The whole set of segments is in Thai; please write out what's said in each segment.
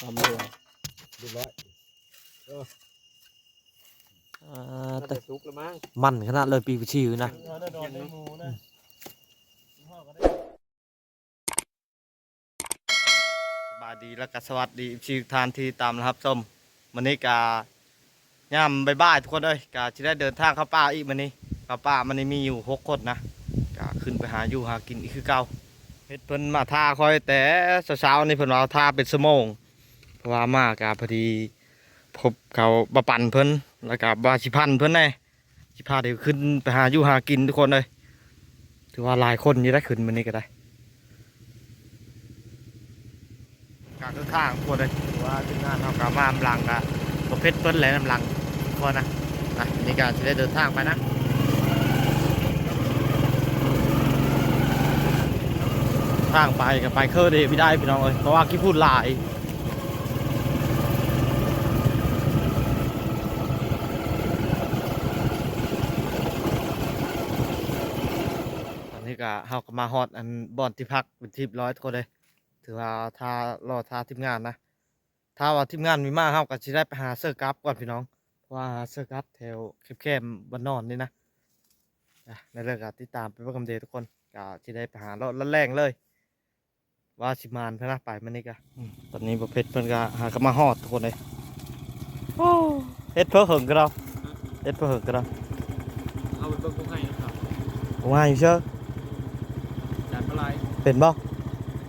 ทำเลยเรียบร้อยอ่าน่าแต่จะสุกแล้วมั้งมันขนาดเลยปีกชิวนะเราได้โดนได้หมูนะพ่อก็ได้สบายดีแล้วก็สวัสดีชีทานที่ตามนะครับส้มวันนี้กาย่ำบายบายทุกคนเลยกาจะได้เดินทางเข้าป่าอีกวันนี้เข้าป่ามันนี้มีอยู่หกคนนะกาขึ้นไปหาอยู่หากินอีกคือเก่าเฮ็ดเพิ่นมาท่าคอยแต่เช้าๆนี่เพิ่นว่าท่าเป็นสมง เพราะว่ามากาพอดีพบเขาบะปั่นเพิ่นแล้วก็บาชิพันเพิ่นแน่ชิพาเดี๋ยวขึ้นไปหาอยู่หากินทุกคนเลยถือว่าหลายคนอยี่ได้ขึ้นวันนี้ก็ได้การเดินทางพวกเลยถือว่าถึงงานเท่ากับมาอำลังกะประเภทเปิ้นแหละอำลังพวกนะนะนี่การจะได้เดินทางไปนะทางไปกับไปเคอร์เดไม่ได้พี่น้องเอ้ยเพราะว่าขี้พูดหลายตอนนี้ ก็เฮาก็มาฮอดอันบอนที่พักเป็นที่เรียบร้อยทุกคนเลย ถือว่าถ้ารอท่าทีมงานนะ ถ้าว่าทีมงานมีมากครับก็จะได้ไปหาเสื้อกราฟก่อนพี่น้องเพราะว่าหาเสื้อกราฟแถวแคบๆบ้านนอนนี่นะอะในเรื่องการติดตามไปเพื่อกำเดทุกคนก็จะได้ไปหาเลาะละแรงเลย ว่าชิมานเพื่อนนะไปมันนี่ก็อืมตอนนี้ประเภทเพื่อนก็หากนมาฮอดทุกคนเลยโอ้เฮ็ดเพื่อเหิงกันเราเฮ็ดเพื่อเหิงกันเราเอาไปเบิ่งพวกให้นะครับว่าอยู่เชื่อ จานปลาไหล เป็นบ่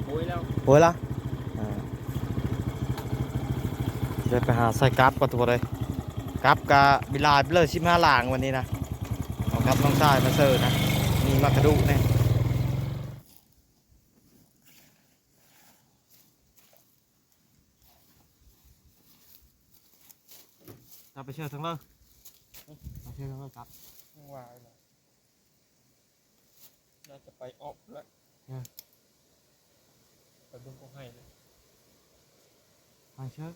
โอ้ยแล้วโอ้ยละอ่าจะไปหาใส่กราฟก่อนทุกคนเลยกราฟกับบิลาไปเลยชิมห้าหลางวันนี้นะเอากราฟน้องชายมาเสิร์ฟนะมีมากระดูกเนี่ยเราไปเชื่อทั้งเลยไปเชื่อทั้งเลยครับว่าแล้วน่าจะไปออกแล้วอืม ไปเบิ่งพวกให้เลยไปเชื่อ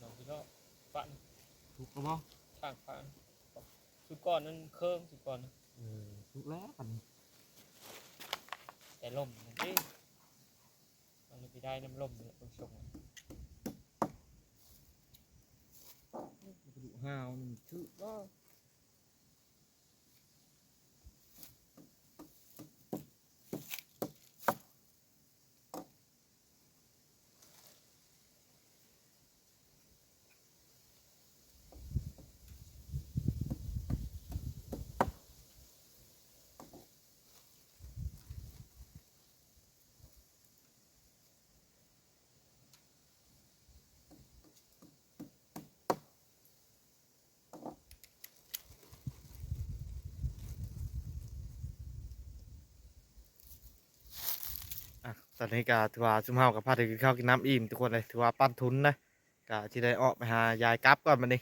น้องพี่น้องปั่นถูกกระบอกทางปั่นสุดก่อนนั้นเครื่องสุดก่อนนะเออถูกแล้วกันแต่ล่มนั่นเองมันเลยไปได้น้ำล่มเนี่ยตรงชงกระดูกห้าวนี่ชื่อว่า อะตอนนี้ก็ถือว่าซุมเฮากับพาถึงกินข้าวกินน้ำอิ่มทุกคนเลยถือว่าปั้นทุนนะก็ที่ได้ออกไปหายายกับก่อนมันนี่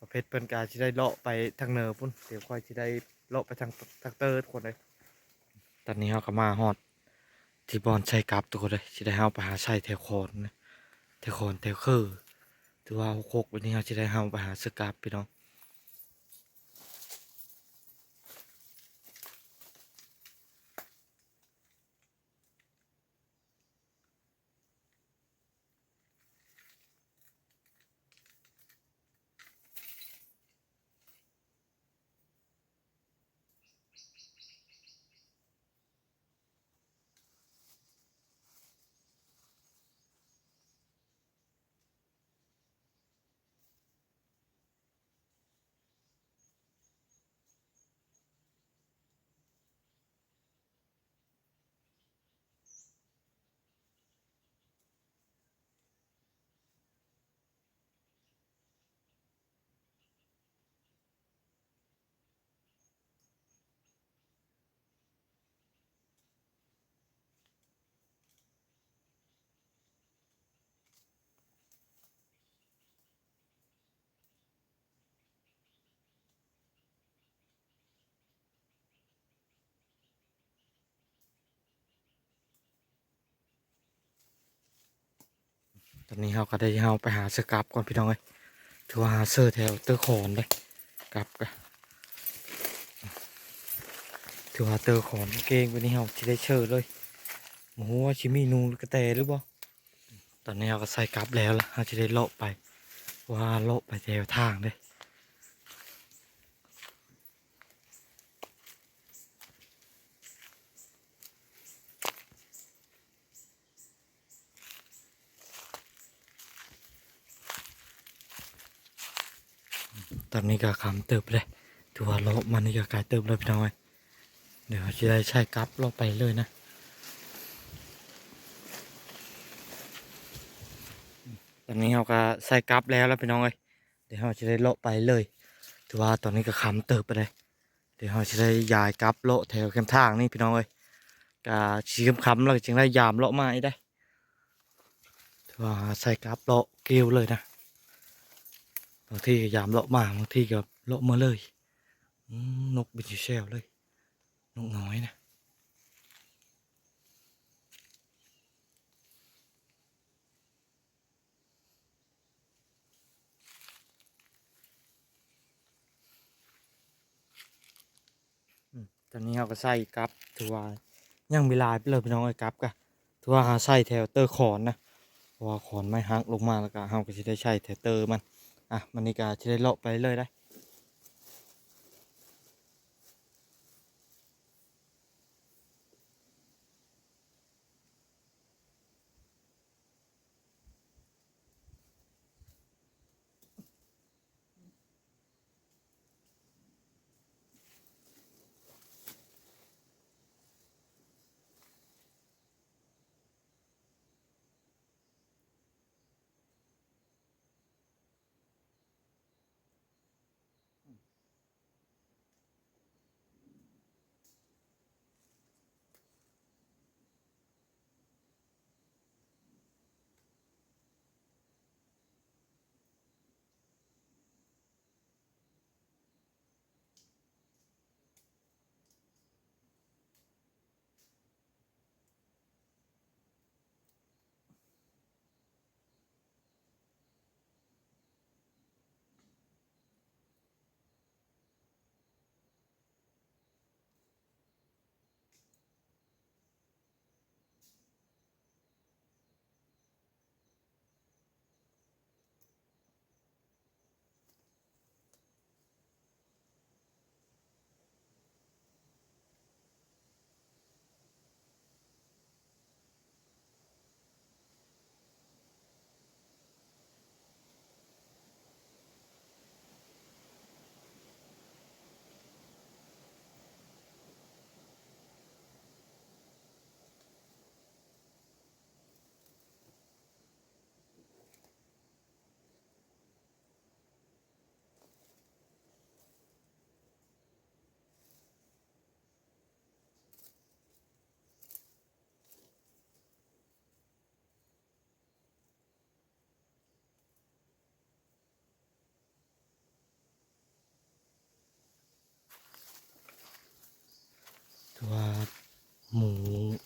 ประเภทเพิ่นกาที่ได้เลาะไปทางเหนือพุ่นเดี๋ยวค่อยที่ได้เลาะไปทางทางเตอร์ทุกคนเลยตอนนี้เฮาก็มาฮอดที่บอนชัยกลับทุกคนเลยที่ได้เฮาไปหาชัยแถวคนนะแถวโคนแถวคือถือว่าหกๆวันนี้เฮาจะได้เฮาไปหาสกับพี่น้อง ตอนนี้เราก็ได้เราไปหาเสื้อกลับก่อนพี่น้องเอ้ยถือว่าหาเสื้อแถวเตอร์คอนเลยกลับกันถือว่าเตอร์คอนเก่งวันนี้เราจะได้เชิญเลยโอ้โหว่าชิมีนูกระแตหรือเปล่าตอนนี้เราก็ใส่กลับแล้วล่ะเราจะได้โละไปว่าโละไปแถวทางเด้ ตอนนี้ก็คำเติบเลยถือว่าโละมันนี่ก็กลายเติบเลยพี่น้องเอ้ยเดี๋ยวจะได้ใช้กับโละไปเลยนะตอนนี้เราก็ใส่กับแล้วแล้วพี่น้องเอ้ยเดี๋ยวเราจะได้โละไปเลยถือว่าตอนนี้ก็คำเติบไปเลยเดี๋ยวเราจะได้ย้ายกับโละแถวแคมทางนี่พี่น้องเอ้ยก็ชี้คำๆเราจึงได้ยามโละมาได้ถือว่าใส่กับโละเกลียวเลยนะ บางทีก็ยามโละมาบางทีก็โละมาเลยนกบินอยู่เชลเลย นกน้อยนะตอนนี้เราก็ใส่กับถือว่ายังมีลายไปเลยพี่น้องไอ้กับกะถือว่าหาใส่แถวเตอร์ขอนนะเพราะว่าขอนไม่หักลงมาแล้วก็เราก็จะได้ใช้แถวเตอร์มัน อะมันนี่ก็จะได้เลาะไปเลยได้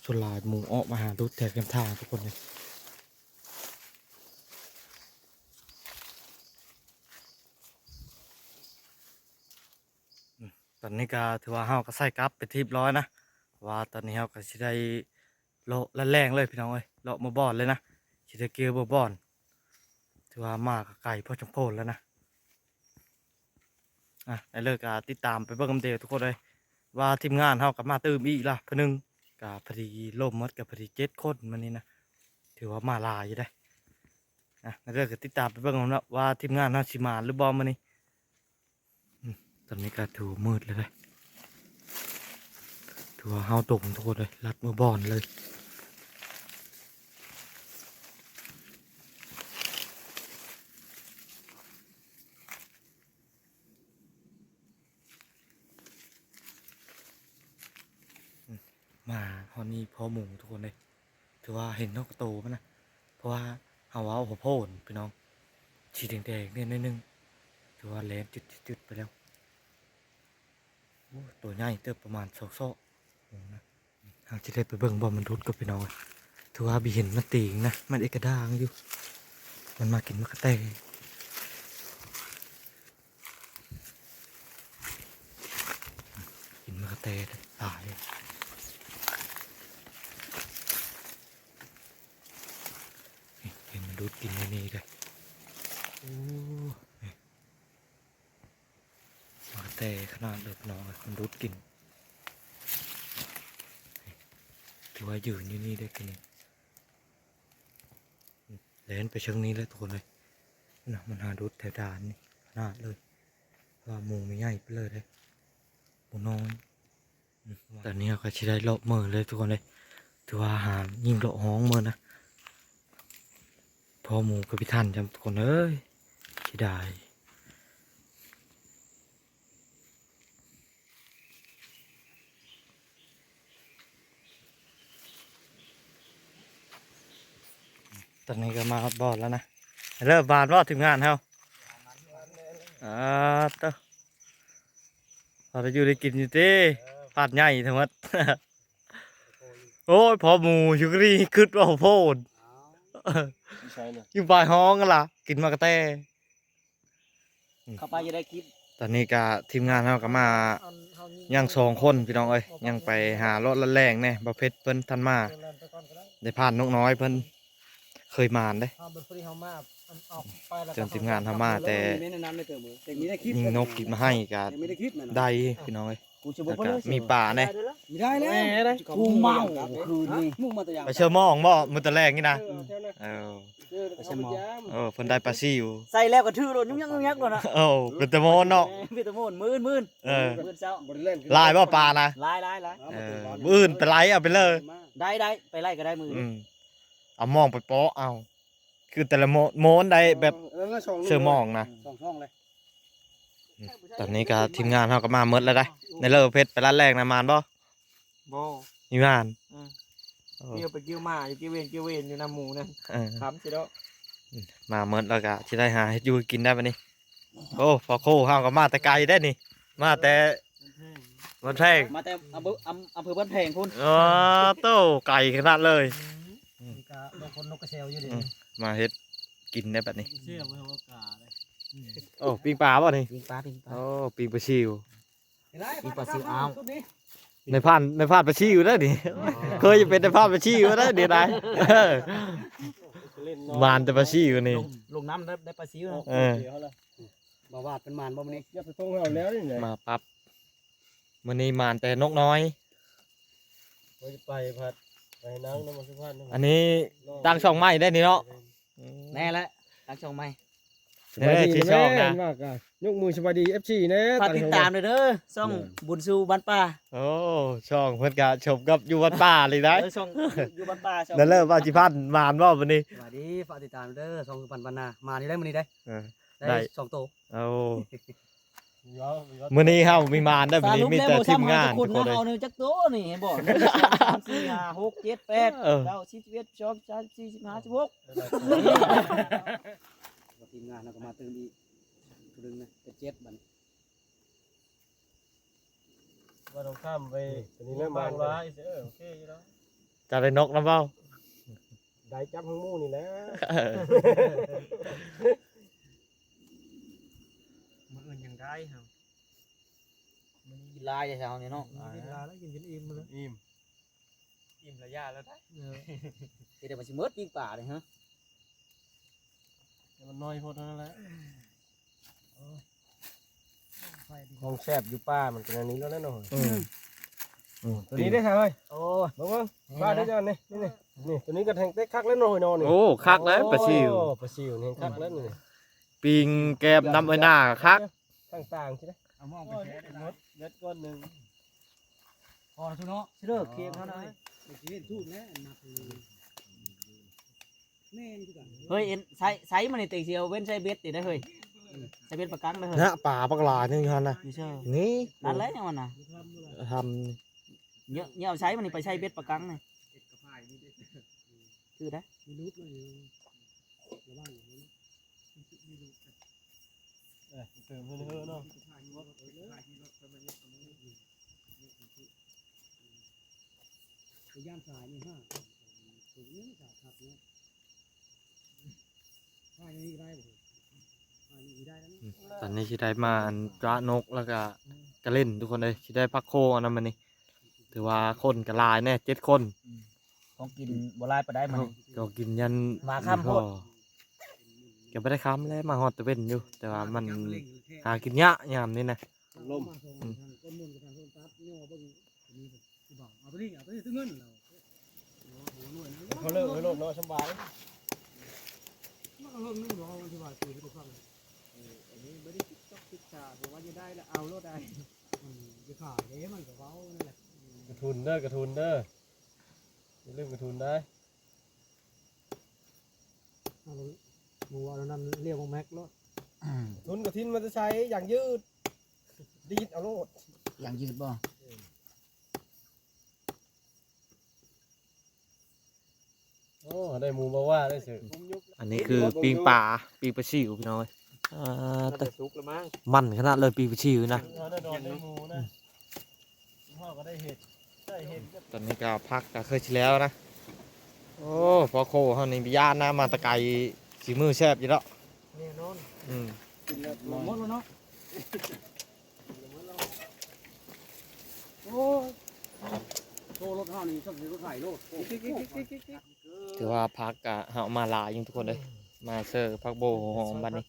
สุดหลายหมูออกมาหาดูแถวแคมทางทุกคนเลยตอนนี้ก็ถือว่าเฮาก็ใส่กลับไปทีบร้อยนะว่าตอนนี้เฮาก็สิได้โละและแรงเลยพี่น้องเอ้ยโละมาบอนเลยนะสิได้เกลือบ่บอนถือว่ามากบไก่พอจำโพนแล้วนะอะได้เลิกกติดตามไปเบิ่งกันเดียวทุกคนเลยว่าทีมงานเฮากับมาตื่มอีกล่ะพนหนึง กับพอดีล่มมดกับพอดีเจ็ดคนมันนี่นะถือว่ามาลายอยู่ได้นะแล้วเรื่องก็ติดตามไปเบิ่งกันนะว่าทีมงานน่าชิมาหรือบอมมันนี่ตอนนี้ก็ถือมืดเลยเลยถือว่าเฮาตกทุกคนเลยรัดมือบอลเลยมาฮ อนนี่พอหมูทุกคนเลยถือว่าเห็นนกกระโตมันนะเพราะว่าเฮาเอาหัวโพนพี่น้องฉีดแดงๆเนี่ยนิดนึงถือว่าแหลมจุดๆไปแล้วตัวใหญ่เติบประมาณสองโซ่นะทางจะได้ไปเบิ่งบอลมันรุดกับพี่น้องถือว่าบีเห็นมันตีงนะ มันเอกด้างอยู่ มันมากินมะกะแตกินมะกะแตตาย มันดูดกินในนี้เลยโอ้ยมาแต่ขนาดเล็กน้อยมันดูดกินถือว่ายืนอยู่นี่ได้กิน เชิงนี้เลยทุกคนเลยนะมันหาดูดแถวด่านนี่ขนาดเลยว่าหมูไม่ใหญ่ไปเลยเลยหมูน้อยตอนนี้เราก็จะได้เลาะมือเลยทุกคนเลยถือว่าอาหารยิ่งเลาะห้องเมือนะพอหมูกับพิทันจำทุกคนเอ้ยเสียดาย ตอนนี้ก็มาฮอตบอลแล้วนะเริ่มบานรอดถึงงานเฮาอ่าเต้าเราจะอยู่ได้กินอยู่เต้พาดใหญ่ทั้งหมดโอ้ยพอหมูอยู่กรีคืดว่าโพดพี่ชายเนี่ยอยู่บ่ายห้องกันล่ะ กินมากระแตเข้าไปจะได้คลิปตอนนี้ก็ทีมงานเราก็มายังสองคนพี่น้องเอ้ยยังไปหารถละแรงแน่บะเพชรเพิ่นทันมา ได้ผ่านนกน้อยเพิ่น เคยมานเด้เอาเป็นฟรีเฮามามันออกไปแล้วจนทีมงานทำมาแต่ไม่ได้นำได้เติมมือแต่มีได้คลิปยิงนกกินมาให้ก็ยังไม่ได้คลิปนะได้พี่น้องเอ้ยกูจะบแล้อกวว่าก็มีป่าแน่ไม่ได้แล้วกูเมาคืนนี้มึงมาแต่ยังไปเชื่อหมองบ่มื้อตะแรกนี่นะเออไปเชื่อหมอเออเพิ่นได้ปลาซิวใส่แล้วก็ทื่อรถยุ่งยักยุ่งยักเลยนะเอ้าเป็นตะโมนเนาะวิตามินมื่นมื่นเออมื่นเช้าลายบ่ปลานะลายลายลายเออมื้ออื่นไปไล่เอาไปเลยได้ได้ไปไล่ก็ได้มืออืม เอาหมองไปโปะเอา คือแต่ละโมโมนได้แบบเชื่อหมองนะสองช่องเลยตอนนี้ก็ทีมงานเขาก็มาเมดแล้วได้ในเลิกเพชรไปร้านแรกนะมานบ่บ่มีมานอืมเออเกี่ยวไปเกี่ยวมาอยู่เกี่ยวเวนเกี่ยวเวนอยู่น้ำหมูนั่นเออถามสิเด้อมาเมดแล้วก็สิได้หาเฮ็ดอยู่กินได้ปะนี่โอ้พอโคเฮาก็มาแต่ไกลได้นี่ มาแต่มันแพงมาแต่อำเภออำอำเภอบ้านแพงพุ่นอ๋อโตไก่ขนาดเลยนี่ ก็บางคนนกกระเซลอยู่ดิอืมมาเฮ็ดกินได้แบบนี้เชื่อว่าเขากาเลยโอ้ปิ้งปลาบ่นี่ปิงปลาปิงปลาโอ้ปิ้งปลาชิวปิงปลาซิวอ้าวในพานในพานปลาชิวได้นี่เคยจะเป็นในพานปลาชิวได้เดี๋ยวได้เออเล่นมานแต่ปลาชิวนี่ลงลงน้ำได้ได้ปลาซิวนะเออบ่าวาดเป็นมานบ่มันนี่อย่าไปส่งเขาแล้วนี่ไงมาปั๊บมันนี้มานแต่นกน้อยไปพัด ไปนั่งน้ำมันสุพรรณอันนี้ตั้งช่องไม้ได้นี่เนาะแน่แล้วตั้งช่องใหม่เออที่ช่องนะมากอะยกมือสวัสดี FC เน่ฝากติดตามด้วยเด้อช่องบุญสู้บ้านป่าโอ้ช่องเพิ่นกะชมกับอยู่วัดป่าเลยได้เออช่องอยู่บ้านป่าช่องนั่นเริ่มว่าจิพันมานว่าวันนี้สวัสดีฝากติดตามเด้อช่องสุพรรณบรรณามานี่ได้มื้อนี้ได้เออได้ได้สองโตเอา มื้อนี้เฮามีมานได้มื้อนี้มีแต่ทีมงานทุทุกกคคนนเฮาเลยเนี่ยจักโตนี่เห็นบ่สี่ห้าหกเจ็ดแปดเออเก้าสิบสิบเอ็ดสิบสองสิบสามสิบสี่สิบห้าสิบหกทีมงานเราก็มาตื่นอีกตื่นนะเป็นเจ็ดบัดว่าต้องข้ามไปตอนนี้เริ่มบางร้ายเออโอเคอยู่แล้วจะได้นกนำเปล่าได้จับทั้งหมู่นี่แหละ เออมื้ออื่นยังได้ครับมันกินลายเช้านี่เนาะกินลาแล้วกินจนอิ่มเลยอิ่มอิ่มระยะแล้วได้เดี๋ยวมันสิเมิดปิ้งป่าเลยฮะมันน้อยพอเท่านั้นแหละของแซ่บอยู่ป้ามันเป็นอันนี้แล้วแน่นอนอืมอืมตัวนี้ได้ใช่ไหมโอ้บอกว่าป้าได้จ้านี่นี่นี่ตัวนี้ก็แทงเต็กคักแล้วนอนนอนนี่โอ้คักแล้วปลาชิวโอ้ปลาชิวนี่คักแล้วนี่ปิงแกมน้ำไอ้หน้าคัก ต่างๆใช่ไหมเอามองไปแค่มดเม็ดก้อนหนึ่งพอทุเนาะสิเลิกเคียงเท่านั้นเฮ้ยเอ็นใช้ใช้มันในตีเสียวเว้นใช้เบ็ดติได้เฮ้ยใช้เบ็ดประกังได้เฮ้ยนะป่าปลาลานี่ฮะนะอยู่เชื่อนี่นั่นแหละยังมันน่ะทเยอะเยอะเอาใช้มันนี่ไปใช้เบ็ดประกังนี่คือได้ เติมเพิ่มเนาะย่ามสายนี่ฮะถึงนี่สาครับเนี่ยพายนี่ได้บ่พายนี่ได้แล้วนี่ำตอนนี้ชิได้มาอันจ้านกแล้วก็กระเล่นทุกคนเลยชิได้พักโคอันนั้นมันนี่ถือว่าคนกระลายแน่เจ็ดคนของกินบ่ลายปลาได้มันก็กินยันมาข้ามโพด พ่อก็บ่ได้ค้ำแล้วมาฮอดตะเว้นอยู่ แต่ว่ามันหากินยากยามนี้นะลมทางต้นมูลกับทางต้นตัดย่อเบิ่งมีผู้บ่าวเอาตัวนี้เอาตัวนี้ตัวเงินเราหัวหน่วยนะเขาเลิกไว้โลดเนาะสบายมันก็เพิ่มนึงเราที่ว่าคุยกับฟังเอออันนี้ไม่ได้คิดต้องคิดชาบอกว่าจะได้แล้วเอาแล้วได้อืมจะขายเด้มันก็เว้านั่นแหละอืมกระทุนเด้อกระทุนเด้ออย่าลืมกระทุนได้ เอาเลยหมูอันนั้นเรียกว่าแม็กแล้วทุนกระทินมันจะใช้อย่างยืด ดีดเอาโลดอย่างยืดบ่โอ้ได้หมูมาว่าได้เสืออันนี้คือปีงป่าปีปลาชิวพี่น้อยอ่าน่าแต่จะสุกแล้วมั้งมันขนาดเลยปีปลาชิวนะเราได้นอนได้หมูนะพ่อก็ได้เห็ดได้เห็ดตอนนี้ก็พักก็เคยชิแล้วนะโอ้พอโคเฮานี่บิญาณนะมาแตะไกล สีมือแซ่บอยู่แล้วแน่นอนอืมหมดแล้วเนาะโอ้ยโตรถเท่านี้ต้องรถไถโลดถือว่าพักก็เฮามาหลายอยู่ทุกคนเลยมาเซอร์พักโบหอมบัดนี้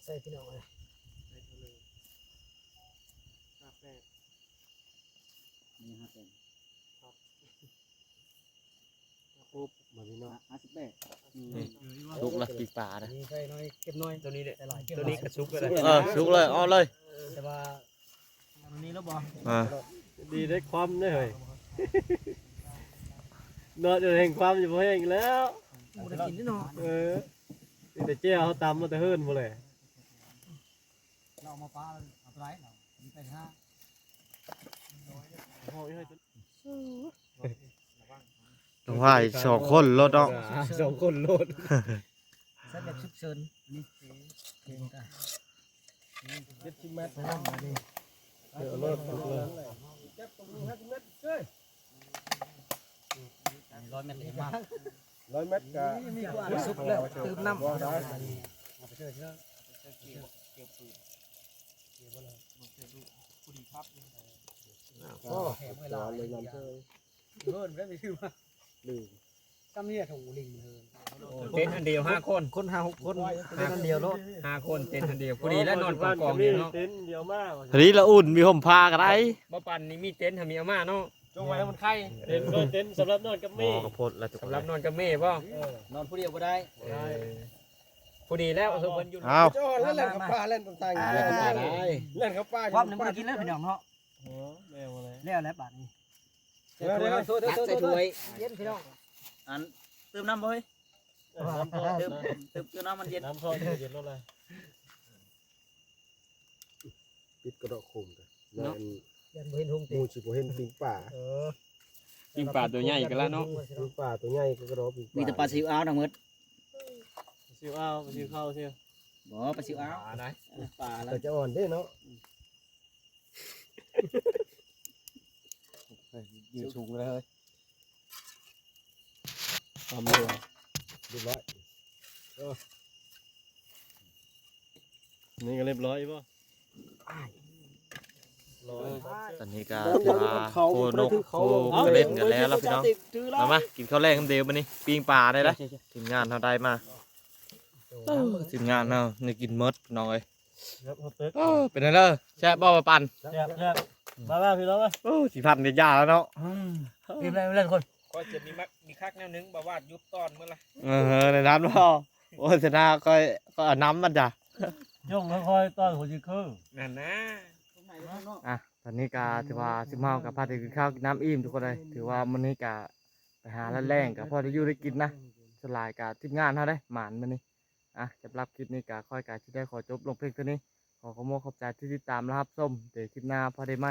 ป็นปุ๊บมาพี่น้องห้าสิบแปดลุกละปีป่านะนี่ใส่น้อยเก็บน้อยตัวนี้เด็ดใส่หลายเก็บตัวหลายนี้กระชุกเลยเออลุกเลยเอาเลยแต่ว่าอันนี้แล้วบ่อ่าดีได้ความได้เลยนอนจะแห่งความอยู่พอแห่งแล้วบ่ได้กินแน่นอนเออนี่แต่เจ้าเขาตำมาแต่เฮิร์นหมดเลยเราเอามาปลาเอาไปไรเรามีไปห้าพ่อไม่ให้ ตัวต้องว่าอีกสองคนรถเนาะสองคนโลดใส่แบบชุบเชิญนี่เก่งกันเจ็ดสิบเมตรใส่น้ำมาดิเดี๋ยวโลดทุกเลยร้อยเมตรเลยมากร้อยเมตรกับมีกว่าซุปแล้วเติมน้ำเอาไปเชิญเชิญก็แถมเวลาเลยน้ำเชยเพิ่นได้ไม่ชื่อว่า ลืมจำเนี่ยถูกลิงเฮินเต็นท์อันเดียวห้าคนคนห้าหกคนเล่นกันเดียวรถห้าคนเต็นท์อันเดียวพอดีแล้วนอนกองกองๆเนี่ยเนาะเต็นท์เดียวมากทีนี้ละอุ่นมีห่มผ้ากันได้บ่ปันนี่มีเต็นท์ทำมีอาม่าเนาะจงไว้ให้มันไข่เต็นท์ก็เต็นท์สำหรับนอนกับหมมี่อกระพดแล้วทุกคสำนหรับนอนกับแม่บ่นอนผู้เดียวก็ได้เออพอดีแล้วเพิ่นอยู่อ้าวเจ้าเล่นเล่นกับปลาเล่นต่างๆเล่นกับปลาเล่นกับปลาความหนึ่งมันกินแล้วพี่น้องเนาะโอ้แมวอะไรแล้วแล้วบาทนี้ เดี๋ยวเดี๋ยวโทษโทษตักโทษใส่ถ้วยเย็นพี่น้องอันเติมน้ำบ่เฮ้ยน้ำทอดเติมเติมเติมน้ำมันเย็นน้ำทอดเย็นรถอะไรปิดกระดอกโคมกันแล้วเย็นบ่เห็นหงมูสิบเห็นปิงป่าเออปิงปลาตัวใหญ่กันแล้วเนาะปิงป่าตัวใหญ่ก็กระดอกปิงป่ามีแต่ปลาซิวอ้าวทั้งหมดซิวอ้าวซิวเข้าซิวบ่ปลาซิวอ้าวปลาไหนปลาแล้วแต่จะอ่อนได้เนาะ ยืนสูงเลยทำเลยเรียบร้อยนี่ก็เรียบร้อยป่ะร้อยตอนนี้ก็ถือว่าโคนกโคเล่นกันแล้วแล้วพี่น้องเอามากินข้าวแรกกันเดียวมานี่ปีงป่าได้ละทีมงานเท่าได้มาเออทีมงานเนาะนี่กินหมดน้องเอ้ยครับพอเต๊กเออเป็นไงเด้อแซ่บบ่มาปั่นแซ่บแซ่บ มาบ้าพี่น้องมาโอ้สิพันเดียวยาแล้วเนาะเล่นเล่นเล่นคนก็จะมีมักมีคักแนวนึงบ่ว่ายุบตอนเมื่อไรเออในน้ำพ่อโอ้ยชนะก็ก็เอาน้ำมันจ้ะย่องค่อยๆต้อนหัวจีคือนั่นนะอะตอนนี้ก็ถือว่าสิบเมากับพาไปกินข้าวกินน้ำอิ่มทุกคนเลยถือว่ามื้อนี้ก็ไปหาแล้วแรงกับพ่อได้อยู่ได้กินนะสลายกับทีมงานเฮาได้หมานมื้อนี้อะจะรับคลิปนี้ก็ค่อยกาที่ได้ขอจบลงเพียงเท่านี้ ขอขอบคุณขอบใจที่ติดตามนะครับส้มเดี๋ยวคลิปหน้าพอได้ไหม